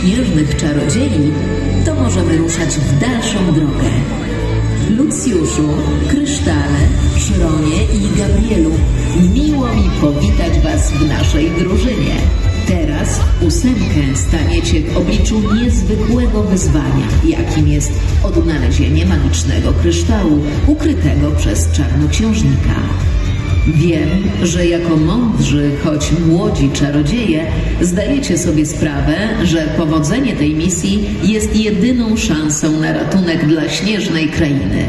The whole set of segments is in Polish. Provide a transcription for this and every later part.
śnieżnych czarodziei, to możemy ruszać w dalszą drogę. Lucjuszu, Krysztale, Szronie i Gabrielu, miło mi powitać Was w naszej drużynie. Teraz ósemkę staniecie w obliczu niezwykłego wyzwania, jakim jest odnalezienie magicznego kryształu ukrytego przez czarnoksiężnika. Wiem, że jako mądrzy, choć młodzi czarodzieje, zdajecie sobie sprawę, że powodzenie tej misji jest jedyną szansą na ratunek dla śnieżnej krainy.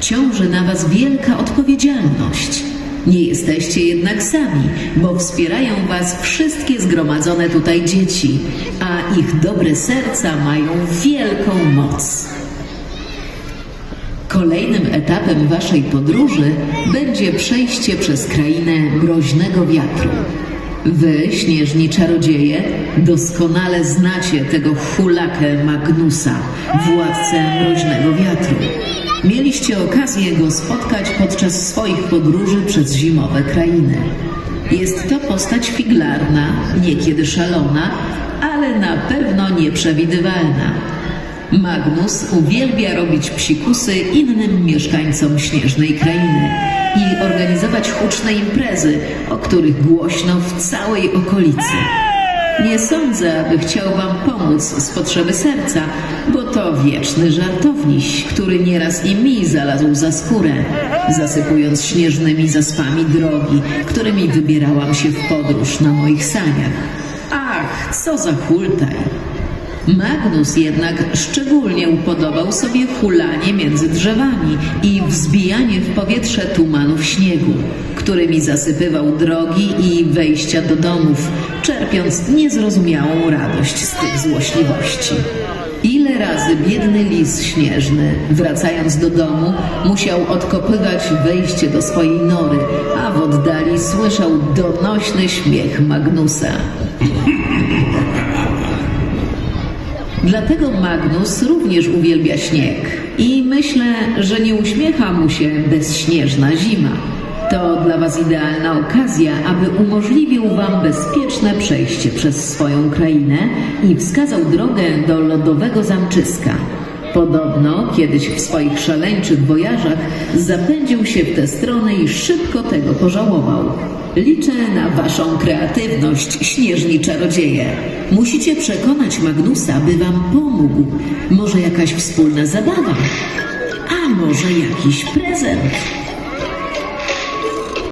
Ciąży na Was wielka odpowiedzialność. Nie jesteście jednak sami, bo wspierają Was wszystkie zgromadzone tutaj dzieci, a ich dobre serca mają wielką moc. Kolejnym etapem waszej podróży będzie przejście przez krainę mroźnego wiatru. Wy, śnieżni czarodzieje, doskonale znacie tego hulakę Magnusa, władcę mroźnego wiatru. Mieliście okazję go spotkać podczas swoich podróży przez zimowe krainy. Jest to postać figlarna, niekiedy szalona, ale na pewno nieprzewidywalna. Magnus uwielbia robić psikusy innym mieszkańcom śnieżnej krainy i organizować huczne imprezy, o których głośno w całej okolicy. Nie sądzę, aby chciał wam pomóc z potrzeby serca, bo to wieczny żartowniś, który nieraz i mi zalazł za skórę, zasypując śnieżnymi zaspami drogi, którymi wybierałam się w podróż na moich saniach. Ach, co za hultaj! Magnus jednak szczególnie upodobał sobie hulanie między drzewami i wzbijanie w powietrze tumanów śniegu, którymi zasypywał drogi i wejścia do domów, czerpiąc niezrozumiałą radość z tych złośliwości. Ile razy biedny lis śnieżny, wracając do domu, musiał odkopywać wejście do swojej nory, a w oddali słyszał donośny śmiech Magnusa. Dlatego Magnus również uwielbia śnieg i myślę, że nie uśmiecha mu się bezśnieżna zima. To dla Was idealna okazja, aby umożliwił Wam bezpieczne przejście przez swoją krainę i wskazał drogę do lodowego zamczyska. Podobno kiedyś w swoich szaleńczych wojażach zapędził się w tę stronę i szybko tego pożałował. Liczę na waszą kreatywność, śnieżni czarodzieje. Musicie przekonać Magnusa, by wam pomógł. Może jakaś wspólna zabawa, a może jakiś prezent.